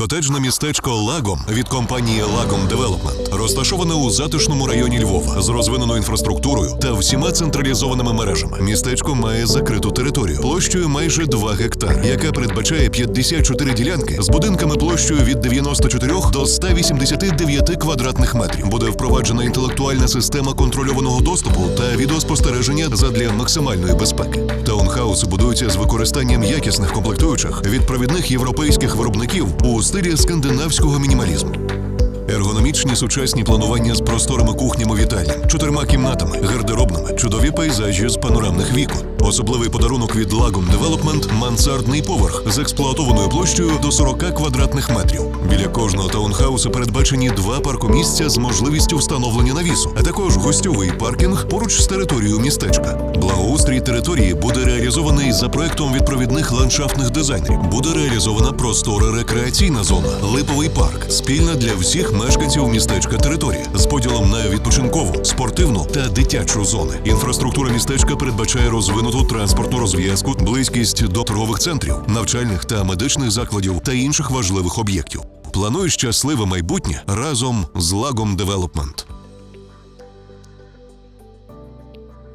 Котеджне містечко Лагом від компанії Лагом Девелопмент розташоване у затишному районі Львова з розвиненою інфраструктурою та всіма централізованими мережами. Містечко має закриту територію площею майже 2 гектари, яка передбачає 54 ділянки з будинками площею від 94 до 189 квадратних метрів. Буде впроваджена інтелектуальна система контрольованого доступу та відеоспостереження задля максимальної безпеки. Таунхауси будуються з використанням якісних комплектуючих від провідних європейських виробників у стилі скандинавського мінімалізму. Ергономічні сучасні планування з просторими кухнями вітальням, чотирма кімнатами, гардеробними, чудові пейзажі з панорамних вікон. Особливий подарунок від Lagom Development – мансардний поверх з експлуатованою площею до 40 квадратних метрів. Біля кожного таунхаусу передбачені два паркомісця з можливістю встановлення навісу, а також гостьовий паркінг поруч з територією містечка. Благоустрій території буде реалізований за проектом від провідних ландшафтних дизайнерів. Буде реалізована простора рекреаційна зона, липовий парк, спільна для всіх мешканців містечка території з поділом на відпочинкову, спортивну та дитячу зони. Інфраструктура містечка передбачає розвинуту транспортну розв'язку, близькість до торгових центрів, навчальних та медичних закладів та інших важливих об'єктів. Планує щасливе майбутнє разом з Лагом Девелопмент.